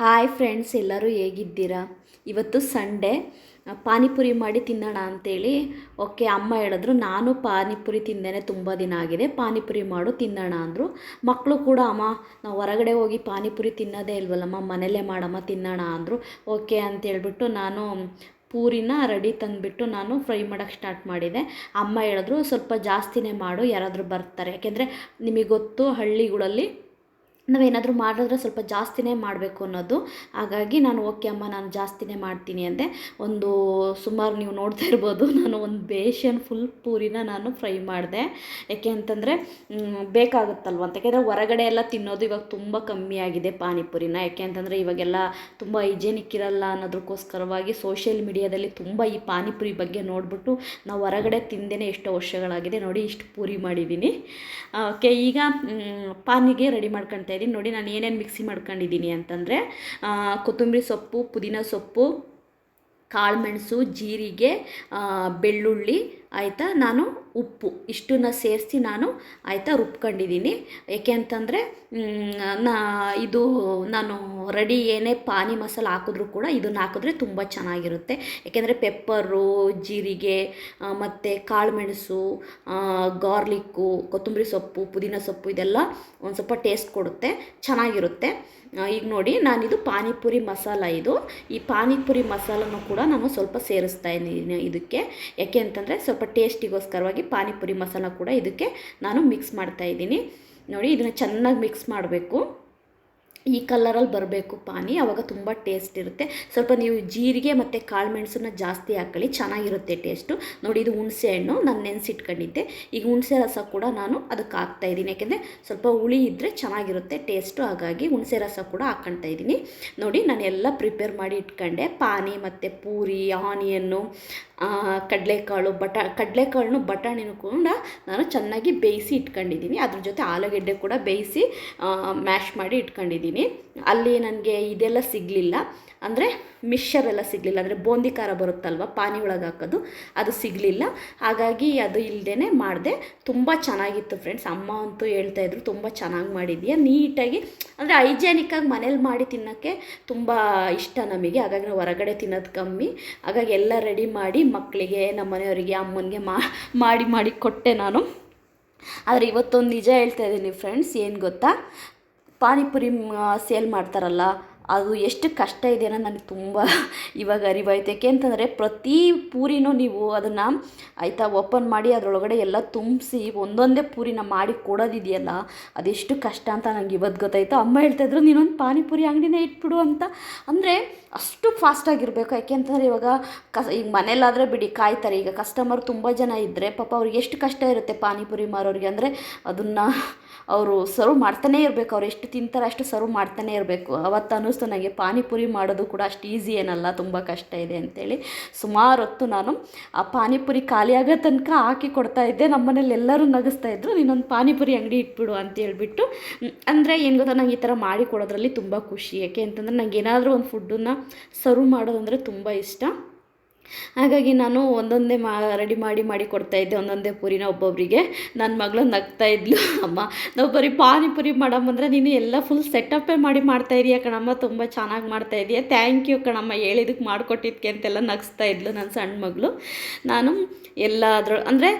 Hi friends ಎಲ್ಲರೂ ಹೇಗಿದ್ದೀರಾ? ಇವತ್ತು ಸಂಡೇ ಪಾನಿಪುರಿ ಮಾಡಿ ತಿನ್ನೋಣ ಅಂತೇಳಿ. ಓಕೆ ಅಮ್ಮ ಹೇಳಿದ್ರು, ನಾನು ಪಾನಿಪುರಿ ತಿಂದೇನೆ ತುಂಬ ದಿನ ಆಗಿದೆ. ಪಾನಿಪುರಿ ಮಾಡು, ತಿನ್ನೋಣ ಅಂದರು. ಮಕ್ಕಳು ಕೂಡ, ಅಮ್ಮ, ನಾವು ಹೊರಗಡೆ ಹೋಗಿ ಪಾನಿಪುರಿ ತಿನ್ನೋದೇ ಇಲ್ವಲ್ಲಮ್ಮ ಮನೇಲೇ ಮಾಡಮ್ಮ, ತಿನ್ನೋಣ ಅಂದರು. ಓಕೆ ಅಂತೇಳ್ಬಿಟ್ಟು ನಾನು ಪೂರಿನ ರೆಡಿ ತಂದುಬಿಟ್ಟು ನಾನು ಫ್ರೈ ಮಾಡೋಕ್ಕೆ ಸ್ಟಾರ್ಟ್ ಮಾಡಿದೆ. ಅಮ್ಮ ಹೇಳಿದ್ರು, ಸ್ವಲ್ಪ ಜಾಸ್ತಿನೇ ಮಾಡು, ಯಾರಾದರೂ ಬರ್ತಾರೆ. ಯಾಕೆಂದರೆ ನಿಮಗೆ ಗೊತ್ತು ಹಳ್ಳಿಗಳಲ್ಲಿ ನಾವೇನಾದರೂ ಮಾಡಿದ್ರೆ ಸ್ವಲ್ಪ ಜಾಸ್ತಿನೇ ಮಾಡಬೇಕು ಅನ್ನೋದು. ಹಾಗಾಗಿ ನಾನು, ಓಕೆ ಅಮ್ಮ, ನಾನು ಜಾಸ್ತಿನೇ ಮಾಡ್ತೀನಿ ಅಂದೆ. ಒಂದು ಸುಮಾರು ನೀವು ನೋಡ್ತಾ ಇರ್ಬೋದು, ನಾನು ಒಂದು ಬೇಷನ್ ಫುಲ್ ಪೂರಿನ ನಾನು ಫ್ರೈ ಮಾಡಿದೆ. ಯಾಕೆ ಅಂತಂದರೆ ಬೇಕಾಗುತ್ತಲ್ವ ಅಂತ. ಯಾಕೆಂದರೆ ಹೊರಗಡೆ ಎಲ್ಲ ತಿನ್ನೋದು ಇವಾಗ ತುಂಬ ಕಮ್ಮಿ ಆಗಿದೆ ಪಾನಿಪುರಿನ. ಯಾಕೆ ಅಂತಂದರೆ ಇವಾಗೆಲ್ಲ ತುಂಬ ಹೈಜೆನಿಕ್ ಇರಲ್ಲ ಅನ್ನೋದಕ್ಕೋಸ್ಕರವಾಗಿ ಸೋಷಿಯಲ್ ಮೀಡಿಯಾದಲ್ಲಿ ತುಂಬ ಈ ಪಾನಿಪುರಿ ಬಗ್ಗೆ ನೋಡಿಬಿಟ್ಟು ನಾವು ಹೊರಗಡೆ ತಿಂದೇ ಎಷ್ಟೋ ವರ್ಷಗಳಾಗಿದೆ ನೋಡಿ ಇಷ್ಟು ಪೂರಿ ಮಾಡಿದ್ದೀನಿ ಓಕೆ, ಈಗ ಪಾನಿಗೆ ರೆಡಿ ಮಾಡ್ಕೊತಾ ಇದ್ದೀನಿ. ನೋಡಿ ನಾನು ಏನೇನು ಮಿಕ್ಸಿ ಮಾಡ್ಕೊಂಡಿದ್ದೀನಿ ಅಂತಂದರೆ ಕೊತ್ತಂಬರಿ ಸೊಪ್ಪು ಪುದೀನ ಸೊಪ್ಪು ಕಾಳುಮೆಣಸು ಜೀರಿಗೆ ಬೆಳ್ಳುಳ್ಳಿ ಆಯಿತಾ? ನಾನು ಉಪ್ಪು, ಇಷ್ಟನ್ನ ಸೇರಿಸಿ ನಾನು ಆಯಿತಾ ರುಬ್ಕೊಂಡಿದ್ದೀನಿ. ಏಕೆ ಅಂತಂದರೆ ನಾ, ಇದು ನಾನು ರೆಡಿ ಏನೇ ಪಾನಿ ಮಸಾಲ ಹಾಕಿದ್ರೂ ಕೂಡ ಇದನ್ನು ಹಾಕಿದ್ರೆ ತುಂಬ ಚೆನ್ನಾಗಿರುತ್ತೆ. ಏಕೆಂದರೆ ಪೆಪ್ಪರು ಜೀರಿಗೆ ಮತ್ತು ಕಾಳುಮೆಣಸು ಗಾರ್ಲಿಕ್ಕು ಕೊತ್ತಂಬರಿ ಸೊಪ್ಪು, ಪುದೀನ ಸೊಪ್ಪು, ಇದೆಲ್ಲ ಒಂದು ಸ್ವಲ್ಪ ಟೇಸ್ಟ್ ಕೊಡುತ್ತೆ. ಚೆನ್ನಾಗಿರುತ್ತೆ. ಈಗ ನೋಡಿ, ನಾನಿದು ಪಾನಿಪುರಿ ಮಸಾಲ ಇದು. ಈ ಪಾನಿಪುರಿ ಮಸಾಲನೂ ಕೂಡ ನಾನು ಸ್ವಲ್ಪ ಸೇರಿಸ್ತಾ ಇದ್ದೀನಿ ಇದಕ್ಕೆ. ಯಾಕೆ ಅಂತಂದರೆ ಸ್ವಲ್ಪ ಟೇಸ್ಟಿಗೋಸ್ಕರವಾಗಿ ಪಾನಿಪುರಿ ಮಸಾಲ ಕೂಡ ಇದಕ್ಕೆ ನಾನು ಮಿಕ್ಸ್ ಮಾಡ್ತಾ ಇದ್ದೀನಿ. ನೋಡಿ, ಇದನ್ನು ಚೆನ್ನಾಗಿ ಮಿಕ್ಸ್ ಮಾಡಬೇಕು. ಈ ಕಲರಲ್ಲಿ ಬರಬೇಕು ಪಾನಿ ಆವಾಗ ತುಂಬ ಟೇಸ್ಟ್ ಇರುತ್ತೆ. ಸ್ವಲ್ಪ ನೀವು ಜೀರಿಗೆ ಮತ್ತು ಕಾಳುಮೆಣಸನ್ನ ಜಾಸ್ತಿ ಹಾಕೊಳ್ಳಿ, ಚೆನ್ನಾಗಿರುತ್ತೆ ಟೇಸ್ಟು ನೋಡಿ, ಇದು ಹುಣಸೆ ಹಣ್ಣು, ನಾನು ನೆನೆಸಿಟ್ಕೊಂಡಿದ್ದೆ. ಈಗ ಹುಣಸೆ ರಸ ಕೂಡ ನಾನು ಅದಕ್ಕೆ ಹಾಕ್ತಾ ಇದ್ದೀನಿ. ಯಾಕೆಂದರೆ ಸ್ವಲ್ಪ ಹುಳಿ ಇದ್ದರೆ ಚೆನ್ನಾಗಿರುತ್ತೆ ಟೇಸ್ಟು ಹಾಗಾಗಿ ಹುಣಸೆ ರಸ ಕೂಡ ಹಾಕ್ಕೊಳ್ತಾ ಇದ್ದೀನಿ. ನೋಡಿ ನಾನು ಎಲ್ಲ ಪ್ರಿಪೇರ್ ಮಾಡಿ ಇಟ್ಕೊಂಡೆ. ಪಾನಿ ಮತ್ತು ಪೂರಿ ಆನಿಯನ್ನು ಕಡಲೆಕಾಳು, ಬಟ, ಕಡಲೆಕಾಳನ್ನು ಬಟಾಣಿನೂ ಕೂಡ ನಾನು ಚೆನ್ನಾಗಿ ಬೇಯಿಸಿ ಇಟ್ಕೊಂಡಿದ್ದೀನಿ. ಅದ್ರ ಜೊತೆ ಆಲೂಗೆಡ್ಡೆ ಕೂಡ ಬೇಯಿಸಿ ಮ್ಯಾಶ್ ಮಾಡಿ ಇಟ್ಕೊಂಡಿದ್ದೀನಿ. ಅಲ್ಲಿ ನನಗೆ ಇದೆಲ್ಲ ಸಿಗಲಿಲ್ಲ. ಅಂದರೆ ಮಿಕ್ಸರ್ ಎಲ್ಲ ಸಿಗಲಿಲ್ಲ. ಅಂದರೆ ಬೂಂದಿ ಖಾರ ಬರುತ್ತಲ್ವ, ಪಾನಿ ಒಳಗೆ ಹಾಕೋದು, ಅದು ಸಿಗಲಿಲ್ಲ. ಹಾಗಾಗಿ ಅದು ಇಲ್ಲದೇ ಮಾಡಿದೆ. ತುಂಬ ಚೆನ್ನಾಗಿತ್ತು ಫ್ರೆಂಡ್ಸ್ ಅಮ್ಮ ಅಂತೂ ಹೇಳ್ತಾ ಇದ್ರು, ತುಂಬ ಚೆನ್ನಾಗಿ ಮಾಡಿದ್ಯಾ ನೀಟಾಗಿ. ಅಂದರೆ ಹೈಜೆನಿಕ್ಕಾಗಿ ಮನೇಲಿ ಮಾಡಿ ತಿನ್ನೋಕ್ಕೆ ತುಂಬ ಇಷ್ಟ ನಮಗೆ. ಹಾಗಾಗಿ ನಾವು ಹೊರಗಡೆ ತಿನ್ನೋದು ಕಮ್ಮಿ. ಹಾಗಾಗಿ ಎಲ್ಲ ರೆಡಿ ಮಾಡಿ ಮಕ್ಕಳಿಗೆ, ನಮ್ಮ ಮನೆಯವರಿಗೆ, ಅಮ್ಮನಿಗೆ ಮಾಡಿ ಮಾಡಿ ಕೊಟ್ಟೆ ನಾನು. ಆದರೆ ಇವತ್ತೊಂದು ನಿಜ ಹೇಳ್ತಾ ಇದ್ದೀನಿ ಫ್ರೆಂಡ್ಸ್ ಏನು ಗೊತ್ತಾ? ಪಾನಿಪುರಿ ಸೇಲ್ ಮಾಡ್ತಾರಲ್ಲ ಅದು ಎಷ್ಟು ಕಷ್ಟ ಇದೆ ಅನ್ನೋ ನನಗೆ ತುಂಬ ಇವಾಗ ಅರಿವಾಯ್ತು. ಯಾಕೆ ಅಂತಂದರೆ ಪ್ರತಿ ಪೂರಿನೂ ನೀವು ಅದನ್ನು ಆಯಿತಾ ಓಪನ್ ಮಾಡಿ ಅದರೊಳಗಡೆ ಎಲ್ಲ ತುಂಬಿಸಿ ಒಂದೊಂದೇ ಪೂರಿನ ಮಾಡಿ ಕೊಡೋದಿದೆಯಲ್ಲ, ಅದೆಷ್ಟು ಕಷ್ಟ ಅಂತ ನನಗೆ ಇವತ್ತು ಗೊತ್ತಾಯಿತು. ಅಮ್ಮ ಹೇಳ್ತಾಯಿದ್ರು ನೀನೊಂದು ಪಾನಿಪುರಿ ಅಂಗಡಿನೇ ಇಟ್ಬಿಡು ಅಂತ. ಅಂದರೆ ಅಷ್ಟು ಫಾಸ್ಟಾಗಿರಬೇಕು ಯಾಕೆ ಅಂತಂದರೆ ಇವಾಗ ಕಸ, ಈಗ ಮನೇಲಾದರೆ ಬಿಡಿ ಕಾಯ್ತಾರೆ. ಈಗ ಕಸ್ಟಮರ್ ತುಂಬ ಜನ ಇದ್ದರೆ ಪಾಪ ಅವ್ರಿಗೆ ಎಷ್ಟು ಕಷ್ಟ ಇರುತ್ತೆ ಪಾನಿಪುರಿ ಮಾರೋರಿಗೆ. ಅಂದರೆ ಅದನ್ನು ಅವರು ಸರ್ವ್ ಮಾಡ್ತಾನೇ ಇರಬೇಕು. ಅವ್ರು ಎಷ್ಟು ತಿಂತಾರೆ ಅಷ್ಟು ಸರ್ವ್ ಮಾಡ್ತಾನೇ ಇರಬೇಕು. ಅವತ್ತು ನನಗೆ ಪಾನಿಪುರಿ ಮಾಡೋದು ಕೂಡ ಅಷ್ಟು ಈಸಿ ಏನಲ್ಲ, ತುಂಬ ಕಷ್ಟ ಇದೆ ಅಂತೇಳಿ ಸುಮಾರು ಹೊತ್ತು ನಾನು ಆ ಪಾನಿಪುರಿ ಖಾಲಿಯಾಗೋ ತನಕ ಹಾಕಿ ಕೊಡ್ತಾ ಇದ್ದೆ. ನಮ್ಮ ಮನೇಲಿ ಎಲ್ಲರೂ ನಗಿಸ್ತಾ ಇದ್ದರು ನೀನೊಂದು ಪಾನಿಪುರಿ ಅಂಗಡಿ ಇಟ್ಬಿಡು ಅಂತ ಹೇಳ್ಬಿಟ್ಟು. ಅಂದರೆ ಏನು ಗೊತ್ತಾ, ನಂಗೆ ಈ ಥರ ಮಾಡಿ ಕೊಡೋದ್ರಲ್ಲಿ ತುಂಬ ಖುಷಿ. ಯಾಕೆ ಅಂತಂದರೆ ನಂಗೆ ಏನಾದರೂ ಒಂದು ಫುಡ್ಡನ್ನು ಸರ್ವ್ ಮಾಡೋದಂದರೆ ತುಂಬ ಇಷ್ಟ. ಹಾಗಾಗಿ ನಾನು ಒಂದೊಂದೇ ಮಾ, ರೆಡಿ ಮಾಡಿ ಮಾಡಿ ಕೊಡ್ತಾ ಇದ್ದೆ. ಒಂದೊಂದೇ ಪೂರಿನ ಒಬ್ಬೊಬ್ಬರಿಗೆ ನನ್ನ ಮಗಳು ನಗ್ತಾ ಇದ್ಲು. ಅಮ್ಮ ನಾವು ಬರೀ ಪಾನಿಪುರಿ ಮಾಡಮ್ಮಂದ್ರೆ ನೀನು ಎಲ್ಲ ಫುಲ್ ಸೆಟಪ್ಪೇ ಮಾಡಿ ಮಾಡ್ತಾ ಇದೀಯ ಕಣಮ್ಮ. ತುಂಬ ಚೆನ್ನಾಗಿ ಮಾಡ್ತಾ ಇದೀಯ. ಥ್ಯಾಂಕ್ ಯು ಕಣಮ್ಮ. ಹೇಳಿದಕ್ಕೆ ಮಾಡಿಕೊಟ್ಟಿದ್ಕೆ ಅಂತೆಲ್ಲ ನಗಿಸ್ತಾ ಇದ್ಲು ನನ್ನ ಸಣ್ಣ ಮಗಳು. ನಾನು ಎಲ್ಲ ಅದ್ರ ಅಂದರೆ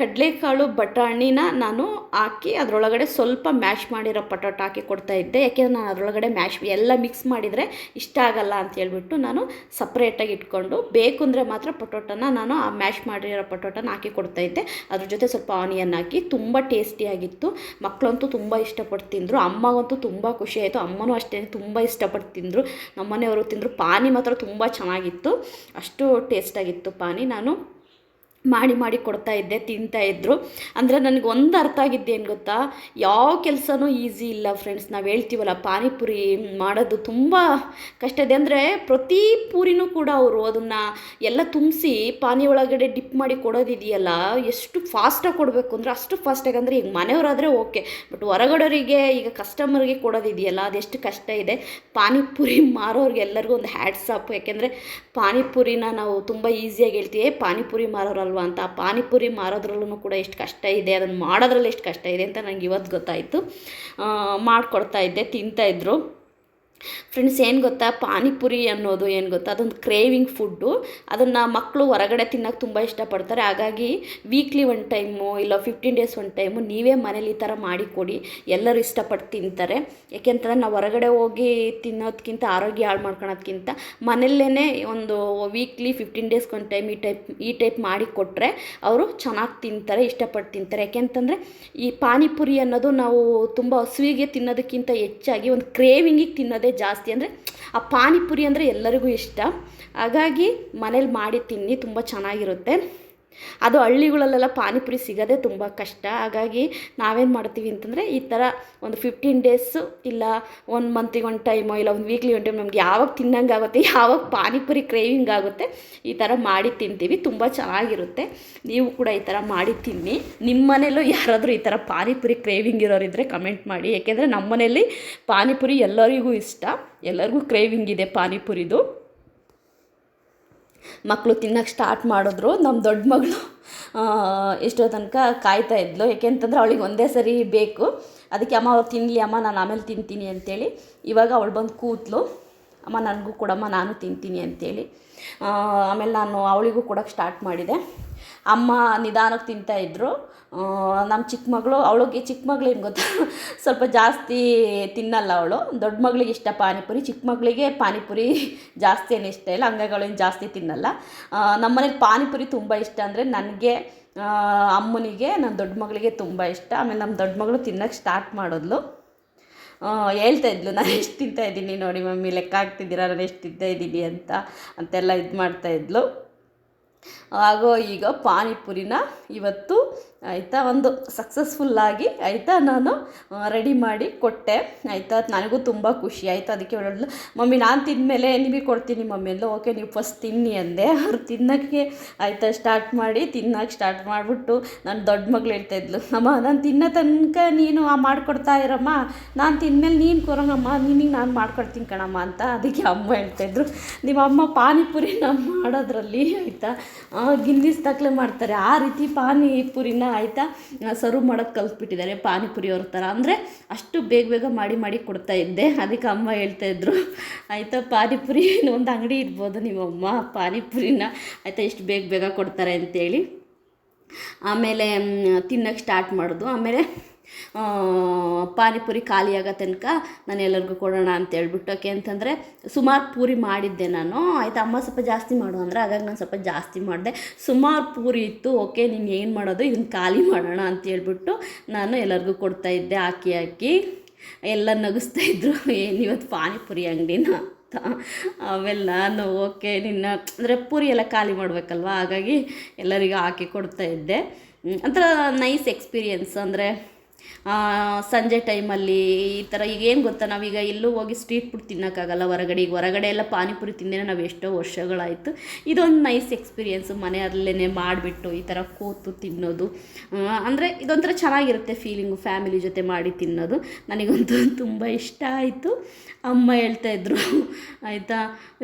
ಕಡಲೆಕಾಳು ಬಟಾಣಿನ ನಾನು ಹಾಕಿ ಅದರೊಳಗಡೆ ಸ್ವಲ್ಪ ಮ್ಯಾಶ್ ಮಾಡಿರೋ ಪಟೋಟ ಹಾಕಿ ಕೊಡ್ತಾ ಇದ್ದೆ. ಯಾಕೆಂದರೆ ನಾನು ಅದರೊಳಗಡೆ ಮ್ಯಾಶ್ ಎಲ್ಲ ಮಿಕ್ಸ್ ಮಾಡಿದರೆ ಇಷ್ಟ ಆಗಲ್ಲ ಅಂತ ಹೇಳ್ಬಿಟ್ಟು ನಾನು ಸಪ್ರೇಟಾಗಿ ಇಟ್ಕೊಂಡು ಬೇಕು ಅಂದರೆ ಮಾತ್ರ ಪಟೋಟನ ನಾನು ಆ ಮ್ಯಾಶ್ ಮಾಡಿರೋ ಪಟೋಟನ ಹಾಕಿ ಕೊಡ್ತಾ ಇದ್ದೆ. ಅದ್ರ ಜೊತೆ ಸ್ವಲ್ಪ ಆನಿಯನ್ ಹಾಕಿ. ತುಂಬ ಟೇಸ್ಟಿಯಾಗಿತ್ತು ಮಕ್ಕಳಂತೂ ತುಂಬ ಇಷ್ಟಪಟ್ಟು ತಿಂದರು. ಅಮ್ಮಗಂತೂ ತುಂಬ ಖುಷಿ ಆಯಿತು. ಅಮ್ಮನೂ ಅಷ್ಟೇ ತುಂಬ ಇಷ್ಟಪಟ್ಟು ತಿಂದರು. ನಮ್ಮನೆಯವರು ತಿಂದರು. ಪಾನಿ ಮಾತ್ರ ತುಂಬ ಚೆನ್ನಾಗಿತ್ತು. ಅಷ್ಟು ಟೇಸ್ಟಾಗಿತ್ತು ಪಾನಿ. ನಾನು ಮಾಡಿ ಮಾಡಿ ಕೊಡ್ತಾ ಇದ್ದೆ, ತಿಂತಾ ಇದ್ದರು ಅಂದರೆ ನನಗೆ ಒಂದು ಅರ್ಥ ಆಗಿದ್ದೇನು ಗೊತ್ತಾ? ಯಾವ ಕೆಲಸನೂ ಈಸಿ ಇಲ್ಲ ಫ್ರೆಂಡ್ಸ್. ನಾವು ಹೇಳ್ತೀವಲ್ಲ, ಪಾನಿಪುರಿ ಮಾಡೋದು ತುಂಬ ಕಷ್ಟ ಇದೆ. ಅಂದರೆ ಪ್ರತಿ ಪೂರಿನೂ ಕೂಡ ಅವರು ಅದನ್ನು ಎಲ್ಲ ತುಂಬಿಸಿ ಪಾನಿ ಒಳಗಡೆ ಡಿಪ್ ಮಾಡಿ ಕೊಡೋದಿದೆಯಲ್ಲ, ಎಷ್ಟು ಫಾಸ್ಟಾಗಿ ಕೊಡಬೇಕು ಅಂದರೆ ಅಷ್ಟು ಫಾಸ್ಟಾಗಿ ಅಂದರೆ ಈಗ ಮನೆಯವರಾದರೆ ಓಕೆ. ಬಟ್ ಹೊರಗಡೆಯವರಿಗೆ, ಈಗ ಕಸ್ಟಮರ್ಗೆ ಕೊಡೋದಿದೆಯಲ್ಲ ಅದೆಷ್ಟು ಕಷ್ಟ ಇದೆ. ಪಾನಿಪುರಿ ಮಾರೋರಿಗೆ ಎಲ್ಲರಿಗೂ ಒಂದು ಹ್ಯಾಟ್ಸ್ ಆಪ್ ಯಾಕೆಂದರೆ ಪಾನಿಪುರಿನ ನಾವು ತುಂಬ ಈಸಿಯಾಗಿ ಹೇಳ್ತೀವಿ. ಪಾನಿಪುರಿ ಪಾನಿಪುರಿ ಮಾರೋರಲ್ವಾ ಅಂತ ಆ ಪಾನಿಪುರಿ ಮಾರೋದ್ರಲ್ಲೂ ಕೂಡ ಎಷ್ಟು ಕಷ್ಟ ಇದೆ, ಅದನ್ನು ಮಾಡೋದ್ರಲ್ಲಿ ಎಷ್ಟು ಕಷ್ಟ ಇದೆ ಅಂತ ನನಗೆ ಇವತ್ತು ಗೊತ್ತಾಯಿತು. ಮಾಡಿಕೊಡ್ತಾ ಇದ್ದೆ ತಿಂತಾಯಿದ್ರು ಫ್ರೆಂಡ್ಸ್ ಏನು ಗೊತ್ತಾ? ಪಾನಿಪುರಿ ಅನ್ನೋದು ಏನು ಗೊತ್ತಾ? ಅದೊಂದು ಕ್ರೇವಿಂಗ್ ಫುಡ್ಡು ಅದನ್ನು ಮಕ್ಕಳು ಹೊರಗಡೆ ತಿನ್ನೋಕೆ ತುಂಬ ಇಷ್ಟಪಡ್ತಾರೆ. ಹಾಗಾಗಿ ವೀಕ್ಲಿ ಒನ್ ಟೈಮು ಇಲ್ಲ ಫಿಫ್ಟೀನ್ ಡೇಸ್ ಒನ್ ಟೈಮು ನೀವೇ ಮನೇಲಿ ಈ ಥರ ಮಾಡಿಕೊಡಿ ಎಲ್ಲರೂ ಇಷ್ಟಪಟ್ಟು ತಿಂತಾರೆ. ಯಾಕೆಂತಂದ್ರೆ ನಾವು ಹೊರಗಡೆ ಹೋಗಿ ತಿನ್ನೋದಕ್ಕಿಂತ ಆರೋಗ್ಯ ಹಾಳು ಮಾಡ್ಕೊಳೋದ್ಕಿಂತ ಮನೆಯಲ್ಲೇ ಒಂದು ವೀಕ್ಲಿ ಫಿಫ್ಟೀನ್ ಡೇಸ್ಗೆ ಒನ್ ಟೈಮ್ ಈ ಟೈಪ್ ಈ ಟೈಪ್ ಮಾಡಿ ಕೊಟ್ಟರೆ ಅವರು ಚೆನ್ನಾಗಿ ತಿಂತಾರೆ, ಇಷ್ಟಪಟ್ಟು ತಿಂತಾರೆ. ಯಾಕೆಂತಂದರೆ ಈ ಪಾನಿಪುರಿ ಅನ್ನೋದು ನಾವು ತುಂಬ ಹಸುವಿಗೆ ತಿನ್ನೋದಕ್ಕಿಂತ ಹೆಚ್ಚಾಗಿ ಒಂದು ಕ್ರೇವಿಂಗಿಗೆ ತಿನ್ನೋದೇ ಜಾಸ್ತಿ ಅಂದರೆ ಆ ಪಾನಿಪುರಿ ಅಂದರೆ ಎಲ್ಲರಿಗೂ ಇಷ್ಟ. ಹಾಗಾಗಿ ಮನೇಲಿ ಮಾಡಿ ತಿನ್ನಿ ತುಂಬ ಚೆನ್ನಾಗಿರುತ್ತೆ. ಅದು ಹಳ್ಳಿಗಳಲ್ಲೆಲ್ಲ ಪಾನಿಪುರಿ ಸಿಗೋದೇ ತುಂಬ ಕಷ್ಟ. ಹಾಗಾಗಿ ನಾವೇನು ಮಾಡ್ತೀವಿ ಅಂತಂದರೆ ಈ ಥರ ಒಂದು ಫಿಫ್ಟೀನ್ ಡೇಸು ಇಲ್ಲ ಒನ್ ಮಂತಿಗೆ ಒಂದು ಟೈಮು ಇಲ್ಲ ಒಂದು ವೀಕ್ಲಿ ಒಂದು ಟೈಮ್ ನಮ್ಗೆ ಯಾವಾಗ ತಿನ್ನಂಗೆ ಆಗುತ್ತೆ, ಯಾವಾಗ ಪಾನಿಪುರಿ ಕ್ರೇವಿಂಗ್ ಆಗುತ್ತೆ, ಈ ಥರ ಮಾಡಿ ತಿಂತೀವಿ. ತುಂಬ ಚೆನ್ನಾಗಿರುತ್ತೆ. ನೀವು ಕೂಡ ಈ ಥರ ಮಾಡಿ ತಿನ್ನಿ. ನಿಮ್ಮ ಮನೇಲೂ ಯಾರಾದರೂ ಈ ಥರ ಪಾನಿಪುರಿ ಕ್ರೇವಿಂಗ್ ಇರೋರಿದ್ದರೆ ಕಮೆಂಟ್ ಮಾಡಿ. ಏಕೆಂದರೆ ನಮ್ಮ ಮನೇಲಿ ಪಾನಿಪುರಿ ಎಲ್ಲರಿಗೂ ಇಷ್ಟ. ಎಲ್ಲರಿಗೂ ಕ್ರೇವಿಂಗ್ ಇದೆ ಪಾನಿಪುರಿದು. ಮಕ್ಕಳು ತಿನ್ನೋಕ್ಕೆ ಸ್ಟಾರ್ಟ್ ಮಾಡಿದ್ರು. ನಮ್ಮ ದೊಡ್ಡ ಮಗಳು ಎಷ್ಟೋ ತನಕ ಕಾಯ್ತಾ ಇದ್ಲು. ಯಾಕೆಂತಂದ್ರೆ ಅವಳಿಗೆ ಒಂದೇ ಸರಿ ಬೇಕು. ಅದಕ್ಕೆ ಅಮ್ಮ, ಅವ್ರು ತಿನ್ನಲಿ ಅಮ್ಮ, ನಾನು ಆಮೇಲೆ ತಿಂತೀನಿ ಅಂತೇಳಿ ಇವಾಗ ಅವಳು ಬಂದು ಕೂತ್ಲು. ಅಮ್ಮ ನನಗೂ ಕೊಡಮ್ಮ, ನಾನು ತಿಂತೀನಿ ಅಂತೇಳಿ. ಆಮೇಲೆ ನಾನು ಅವಳಿಗೂ ಕೊಡೋಕ್ಕೆ ಸ್ಟಾರ್ಟ್ ಮಾಡಿದೆ. ಅಮ್ಮ ನಿಧಾನಕ್ಕೆ ತಿಂತಾಯಿದ್ರು ನಮ್ಮ ಚಿಕ್ಕ ಮಗಳು, ಅವಳಿಗೆ ಚಿಕ್ಕ ಮಗಳು ಗೊತ್ತು? ಸ್ವಲ್ಪ ಜಾಸ್ತಿ ತಿನ್ನಲ್ಲ ಅವಳು. ದೊಡ್ಡ ಮಗಳಿಗೆ ಇಷ್ಟ ಪಾನಿಪುರಿ, ಚಿಕ್ಕ ಮಗಳಿಗೆ ಪಾನಿಪುರಿ ಜಾಸ್ತಿ ಏನು ಇಷ್ಟ ಇಲ್ಲ. ಹಂಗಾಗಿ ಅವಳೇನು ಜಾಸ್ತಿ ತಿನ್ನಲ್ಲ. ನಮ್ಮ ಮನೇಲಿ ಪಾನಿಪುರಿ ತುಂಬ ಇಷ್ಟ ಅಂದರೆ ನನಗೆ ಅಮ್ಮನಿಗೆ, ನನ್ನ ದೊಡ್ಡ ಮಗಳಿಗೆ ತುಂಬ ಇಷ್ಟ. ಆಮೇಲೆ ನಮ್ಮ ದೊಡ್ಡ ಮಗಳು ತಿನ್ನೋಕ್ಕೆ ಸ್ಟಾರ್ಟ್ ಮಾಡಿದ್ಲು. ಹೇಳ್ತಾ ಇದ್ಲು, ನಾನು ಎಷ್ಟು ತಿಂತಾ ಇದ್ದೀನಿ ನೋಡಿ ಮಮ್ಮಿ, ಲೆಕ್ಕ ಹಾಕ್ತಿದ್ದೀರಾ, ನಾನು ಎಷ್ಟು ತಿಂತಾ ಇದ್ದೀನಿ ಅಂತ, ಅಂತೆಲ್ಲ ಇದು ಮಾಡ್ತಾ ಇದ್ಲು. ಹಾಗೂ ಈಗ ಪಾನಿಪುರಿನ ಇವತ್ತು ಆಯಿತಾ? ಒಂದು ಸಕ್ಸಸ್ಫುಲ್ಲಾಗಿ ಆಯಿತಾ? ನಾನು ರೆಡಿ ಮಾಡಿ ಕೊಟ್ಟೆ. ಆಯಿತಾ? ನನಗೂ ತುಂಬ ಖುಷಿ. ಆಯಿತು? ಅದಕ್ಕೆ ಹೇಳಿದ್ಲು ಮಮ್ಮಿ, ನಾನು ತಿಂದಮೇಲೆ ನಿಮಗೆ ಕೊಡ್ತೀನಿ ಮಮ್ಮಿ ಓಕೆ, ನೀವು ಫಸ್ಟ್ ತಿನ್ನಿ ಅಂದೆ. ಅವ್ರು ತಿನ್ನೋಕ್ಕೆ, ಆಯಿತಾ ಸ್ಟಾರ್ಟ್ ಮಾಡಿ ತಿನ್ನೋಕೆ ಸ್ಟಾರ್ಟ್ ಮಾಡಿಬಿಟ್ಟು ನನ್ನ ದೊಡ್ಡ ಮಗಳು ಹೇಳ್ತಾಯಿದ್ಲು ಅಮ್ಮ, ನಾನು ತಿನ್ನೋ ತನಕ ನೀನು ಮಾಡಿಕೊಡ್ತಾ ಇರಮ್ಮ. ನಾನು ತಿಂದಮೇಲೆ ನೀನು ಕೊರಂಗಮ್ಮ ನಿನಗೆ ನಾನು ಮಾಡ್ಕೊಡ್ತೀನಿ ಕಣಮ್ಮ ಅಂತ ಅದಕ್ಕೆ ಅಮ್ಮ ಹೇಳ್ತಾಯಿದ್ರು ನಿಮ್ಮ ಅಮ್ಮ ಪಾನಿಪುರಿನ ಮಾಡೋದ್ರಲ್ಲಿ, ಆಯಿತಾ ಗಿನ್ನಿಸ್ ದಾಖಲೆ ಮಾಡ್ತಾರೆ. ಆ ರೀತಿ ಪಾನಿಪುರಿನ ಆಯಿತಾ? ಸರ್ವ್ ಕಲ್ತ್ಬಿಟ್ಟಿದ್ದಾರೆ ಪಾನಿಪುರಿ ಅವ್ರ ಥರ ಅಂದರೆ ಅಷ್ಟು ಬೇಗ ಬೇಗ ಮಾಡಿ ಮಾಡಿ ಕೊಡ್ತಾ ಇದ್ದೆ. ಅದಕ್ಕೆ ಅಮ್ಮ ಹೇಳ್ತಾಯಿದ್ರು ಆಯಿತಾ, ಪಾನಿಪುರಿ ಒಂದು ಅಂಗಡಿ ಇರ್ಬೋದು ನಿಮ್ಮಮ್ಮ. ಪಾನಿಪುರಿನ ಆಯಿತಾ ಎಷ್ಟು ಬೇಗ ಬೇಗ ಕೊಡ್ತಾರೆ ಅಂತೇಳಿ. ಆಮೇಲೆ ತಿನ್ನೋಕ್ಕೆ ಸ್ಟಾರ್ಟ್ ಮಾಡೋದು. ಆಮೇಲೆ ಪಾನಿಪುರಿ ಖಾಲಿಯಾಗೋ ತನಕ ನಾನು ಎಲ್ಲರಿಗೂ ಕೊಡೋಣ ಅಂತ ಹೇಳ್ಬಿಟ್ಟು, ಓಕೆ? ಅಂತಂದರೆ ಸುಮಾರು ಪೂರಿ ಮಾಡಿದ್ದೆ ನಾನು. ಆಯಿತಾ? ಅಮ್ಮ ಸ್ವಲ್ಪ ಜಾಸ್ತಿ ಮಾಡು ಅಂದರೆ ಹಾಗಾಗಿ ನಾನು ಸ್ವಲ್ಪ ಜಾಸ್ತಿ ಮಾಡಿದೆ. ಸುಮಾರು ಪೂರಿ ಇತ್ತು, ಓಕೆ? ನೀನು ಏನು ಮಾಡೋದು? ಇದನ್ನು ಖಾಲಿ ಮಾಡೋಣ ಅಂತ ಹೇಳ್ಬಿಟ್ಟು ನಾನು ಎಲ್ಲರಿಗೂ ಕೊಡ್ತಾ ಇದ್ದೆ, ಹಾಕಿ ಹಾಕಿ. ಎಲ್ಲ ನಗಿಸ್ತಾ ಇದ್ರು. ಏನು ಇವತ್ತು ಪಾನಿಪುರಿ ಅಂಗಡಿನ ಅಂತ. ನಾನು, ಓಕೆ? ನಿನ್ನ, ಅಂದರೆ ಪೂರಿ ಎಲ್ಲ ಖಾಲಿ ಮಾಡಬೇಕಲ್ವ? ಹಾಗಾಗಿ ಎಲ್ಲರಿಗೂ ಹಾಕಿ ಕೊಡ್ತಾ ಇದ್ದೆ. ಒಂಥರ ನೈಸ್ ಎಕ್ಸ್ಪೀರಿಯನ್ಸ್ ಅಂದರೆ ಸಂಜೆ ಟೈಮಲ್ಲಿ ಈ ಥರ ಈಗ ಏನು ಗೊತ್ತಾ, ನಾವೀಗ ಎಲ್ಲೂ ಹೋಗಿ ಸ್ಟ್ರೀಟ್ ಫುಡ್ ತಿನ್ನೋಕ್ಕಾಗಲ್ಲ ಹೊರಗಡೆ. ಈಗ ಹೊರಗಡೆ ಎಲ್ಲ ಪಾನಿಪುರಿ ತಿಂದೇ ನಾವು ಎಷ್ಟೋ ವರ್ಷಗಳಾಯಿತು. ಇದೊಂದು ನೈಸ್ ಎಕ್ಸ್ಪೀರಿಯೆನ್ಸು ಮನೆಯಲ್ಲೇ ಮಾಡಿಬಿಟ್ಟು ಈ ಥರ ಕೂತು ತಿನ್ನೋದು. ಅಂದರೆ ಇದೊಂಥರ ಚೆನ್ನಾಗಿರುತ್ತೆ ಫೀಲಿಂಗು ಫ್ಯಾಮಿಲಿ ಜೊತೆ ಮಾಡಿ ತಿನ್ನೋದು. ನನಗಂತೂ ತುಂಬ ಇಷ್ಟ ಆಯಿತು. ಅಮ್ಮ ಹೇಳ್ತಾಯಿದ್ರು ಆಯಿತಾ?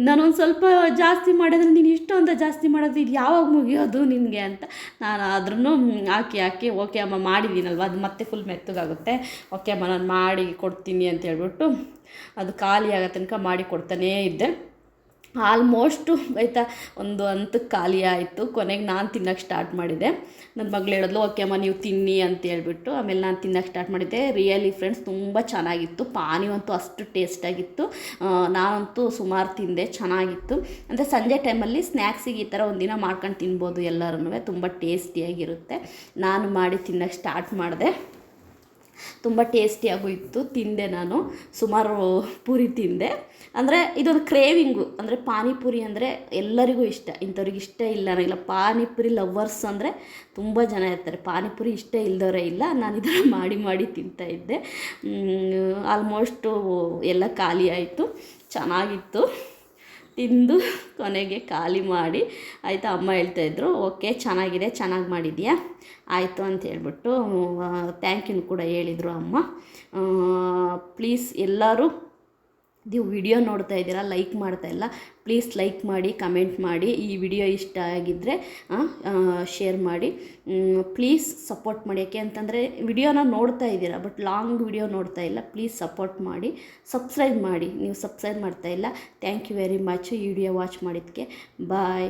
ನಾನೊಂದು ಸ್ವಲ್ಪ ಜಾಸ್ತಿ ಮಾಡಿದ್ರೆ ನೀನು ಇಷ್ಟು ಅಂತ ಜಾಸ್ತಿ ಮಾಡೋದು ಇದು ಯಾವಾಗ ಮುಗಿಯೋದು ನಿನಗೆ ಅಂತ. ನಾನು ಆದ್ರೂ ಹಾಕಿ ಹಾಕಿ ಓಕೆ ಅಮ್ಮ ಮಾಡಿದ್ದೀನಲ್ವ ಅದು ಮತ್ತೆ ಫುಲ್ ಮೆತ್ತಗಾಗುತ್ತೆ. ಓಕೆ, ಅಮ್ಮ, ನಾನು ಮಾಡಿ ಕೊಡ್ತೀನಿ ಅಂತ ಹೇಳ್ಬಿಟ್ಟು ಅದು ಖಾಲಿ ಆಗೋ ತನಕ ಮಾಡಿ ಕೊಡ್ತಾನೇ ಇದ್ದೆ. ಆಲ್ಮೋಸ್ಟು ಆಯಿತಾ, ಒಂದು ಹಂತಕ್ಕೆ ಖಾಲಿ ಆಯಿತು. ಕೊನೆಗೆ ನಾನು ತಿನ್ನೋಕ್ಕೆ ಸ್ಟಾರ್ಟ್ ಮಾಡಿದೆ. ನನ್ನ ಮಗಳು ಹೇಳಿದ್ಲು, ಓಕೆ, ಅಮ್ಮ, ನೀವು ತಿನ್ನಿ ಅಂತ ಹೇಳ್ಬಿಟ್ಟು. ಆಮೇಲೆ ನಾನು ತಿನ್ನೋಕ್ಕೆ ಸ್ಟಾರ್ಟ್ ಮಾಡಿದ್ದೆ ರಿಯಲಿ ಫ್ರೆಂಡ್ಸ್, ತುಂಬ ಚೆನ್ನಾಗಿತ್ತು. ಪಾನಿ ಅಂತೂ ಅಷ್ಟು ಟೇಸ್ಟಾಗಿತ್ತು. ನಾನಂತೂ ಸುಮಾರು ತಿಂದೆ, ಚೆನ್ನಾಗಿತ್ತು. ಅಂದರೆ ಸಂಜೆ ಟೈಮಲ್ಲಿ ಸ್ನ್ಯಾಕ್ಸಿಗೆ ಈ ಥರ ಒಂದಿನ ಮಾಡ್ಕೊಂಡು ತಿನ್ಬೋದು ಎಲ್ಲರೂ ತುಂಬ ಟೇಸ್ಟಿಯಾಗಿರುತ್ತೆ. ನಾನು ಮಾಡಿ ತಿನ್ನೋಕ್ಕೆ ಸ್ಟಾರ್ಟ್ ಮಾಡಿದೆ. ತುಂಬ ಟೇಸ್ಟಿಯಾಗೂ ಇತ್ತು, ತಿಂದೆ ನಾನು. ಸುಮಾರು ಪೂರಿ ತಿಂದೆ. ಅಂದರೆ ಇದೊಂದು ಕ್ರೇವಿಂಗು ಅಂದರೆ ಪಾನಿಪುರಿ ಅಂದರೆ ಎಲ್ಲರಿಗೂ ಇಷ್ಟ. ಇಂಥವ್ರಿಗೆ ಇಷ್ಟ ಇಲ್ಲ. ಇಲ್ಲ, ಪಾನಿಪುರಿ ಲವ್ವರ್ಸ್ ಅಂದರೆ ತುಂಬ ಜನ ಇರ್ತಾರೆ. ಪಾನಿಪುರಿ ಇಷ್ಟ ಇಲ್ಲದವರೇ ಇಲ್ಲ. ನಾನು ಇದನ್ನು ಮಾಡಿ ಮಾಡಿ ತಿಂತಾಯಿದ್ದೆ ಆಲ್ಮೋಸ್ಟು ಎಲ್ಲ ಖಾಲಿ ಆಯಿತು. ಚೆನ್ನಾಗಿತ್ತು. ತಿಂದು ಕೊನೆಗೆ ಖಾಲಿ ಮಾಡಿ ಆಯಿತಾ ಅಮ್ಮ ಹೇಳ್ತಾಯಿದ್ರು ಓಕೆ, ಚೆನ್ನಾಗಿದೆ, ಚೆನ್ನಾಗಿ ಮಾಡಿದ್ಯಾ? ಆಯಿತು ಅಂತ ಹೇಳ್ಬಿಟ್ಟು ಥ್ಯಾಂಕ್ ಯು ಕೂಡ ಹೇಳಿದರು ಅಮ್ಮ. ಪ್ಲೀಸ್ ಎಲ್ಲರೂ ನೀವು ವಿಡಿಯೋ ನೋಡ್ತಾ ಇದ್ದೀರಾ, ಲೈಕ್ ಮಾಡ್ತಾ ಇಲ್ಲ, ಪ್ಲೀಸ್ ಲೈಕ್ ಮಾಡಿ, ಕಮೆಂಟ್ ಮಾಡಿ, ಈ ವಿಡಿಯೋ ಇಷ್ಟ ಆಗಿದ್ದರೆ ಶೇರ್ ಮಾಡಿ. ಪ್ಲೀಸ್ ಸಪೋರ್ಟ್ ಮಾಡಿ. ಯಾಕೆ ಅಂತಂದರೆ ವಿಡಿಯೋನ ನೋಡ್ತಾ ಇದ್ದೀರಾ, ಬಟ್ ಲಾಂಗ್ ವಿಡಿಯೋ ನೋಡ್ತಾ ಇಲ್ಲ, ಪ್ಲೀಸ್ ಸಪೋರ್ಟ್ ಮಾಡಿ, ಸಬ್ಸ್ಕ್ರೈಬ್ ಮಾಡಿ. ನೀವು ಸಬ್ಸ್ಕ್ರೈಬ್ ಮಾಡ್ತಾ ಇಲ್ಲ, ಥ್ಯಾಂಕ್ ಯು ವೆರಿ ಮಚ್. ಈ ವಿಡಿಯೋ ವಾಚ್ ಮಾಡಿದ್ದಕ್ಕೆ, ಬಾಯ್.